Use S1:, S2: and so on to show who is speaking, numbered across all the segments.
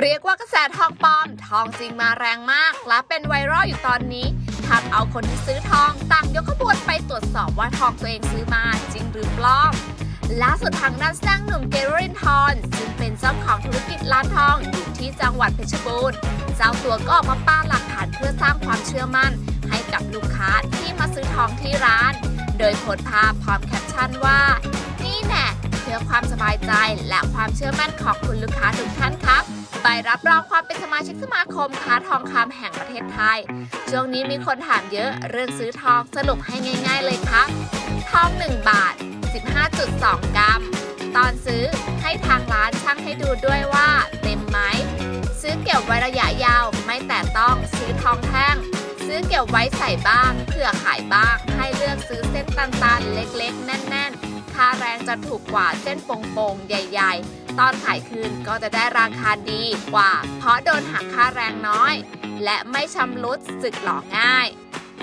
S1: เรียกว่ากระแสทองปลอม ทองจริงมาแรงมาก และเป็นไวรัลอยู่ตอนนี้ทำเอาคนที่ซื้อทองต่างยกขบวนไปตรวจสอบว่าทองตัวเองซื้อมาจริงหรือปลอมล่าสุดทางด้านสร้างหนุ่มเกเรรินทอนซึ่งเป็นเจ้าของธุรกิจร้านทองอยู่ที่จังหวัดเพชรบูรณ์เจ้าตัวก็ออกมาป้าหลักฐานเพื่อสร้างความเชื่อมั่น ให้กับลูกค้าที่มาซื้อทองที่ร้าน โดยโพสต์ภาพพร้อมแคปชั่นว่า นี่แน่เพื่อความสบายใจและความเชื่อมั่นของคุณลูกค้าทุกท่านครับ รับรองความเป็นสมาชิกสมาคมค้าทองคำแห่งประเทศไทย ช่วงนี้มีคนถามเยอะเรื่องซื้อทองสรุปให้ง่าย ๆ เลยครับ ทอง 1 บาท 15.2 กรัม ตอนซื้อให้ทางร้านช่างให้ดูด้วยว่าเต็มไหม ซื้อเก็บไว้ระยะยาวไม่แต่ต้องซื้อทองแท่ง ซื้อเก็บไว้ใส่บ้างเผื่อขายบ้าง ให้เลือกซื้อเส้นตันๆเล็ก ๆ แน่นาแรงจะถูกกว่าเส้นโป่งๆ ใหญ่ๆ ตอนขายคืนก็จะได้ราคาดีกว่า เพราะโดนหักค่าแรงน้อย และไม่ชำรุดสึกหลอง่าย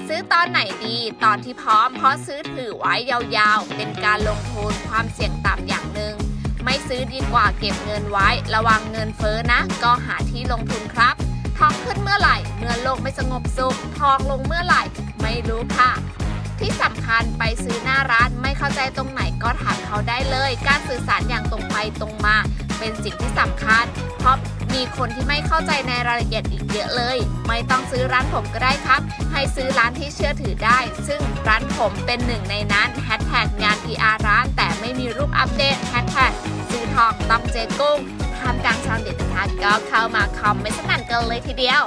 S1: ซื้อตอนไหนดีตอนที่พร้อมเพราะซื้อถือไว้ยาวๆ เป็นการลงทุนความเสี่ยงต่ำอย่างหนึ่ง ไม่ซื้อดีกว่าเก็บเงินไว้ ระวังเงินเฟ้อนะ ก็หาที่ลงทุนครับทองขึ้นเมื่อไหร่เมื่อโลกไม่สงบสุขทองลงเมื่อไหร่ ไม่รู้ค่ะ ที่สำคัญไปซื้อหน้าร้านไม่เข้าใจตรงไหนก็ถามเขาได้เลย การสื่อสารอย่างตรงไปตรงมา เป็นสิ่งที่สำคัญ เพราะมีคนที่ไม่เข้าใจในรายละเอียดอีกเยอะเลย ไม่ต้องซื้อร้านผมก็ได้ครับ ให้ซื้อร้านที่เชื่อถือได้ ซึ่งร้านผมเป็นหนึ่งในนั้นแฮชแท็กงาน PR ร้านแต่ไม่มีรูปอัปเดตแฮชแท็กซื้อทองต้องเจกุ้งทำกลางชาวเน็ตนะคะก็เข้ามาคอมเมนต์สนั่นกันเลยทีเดียว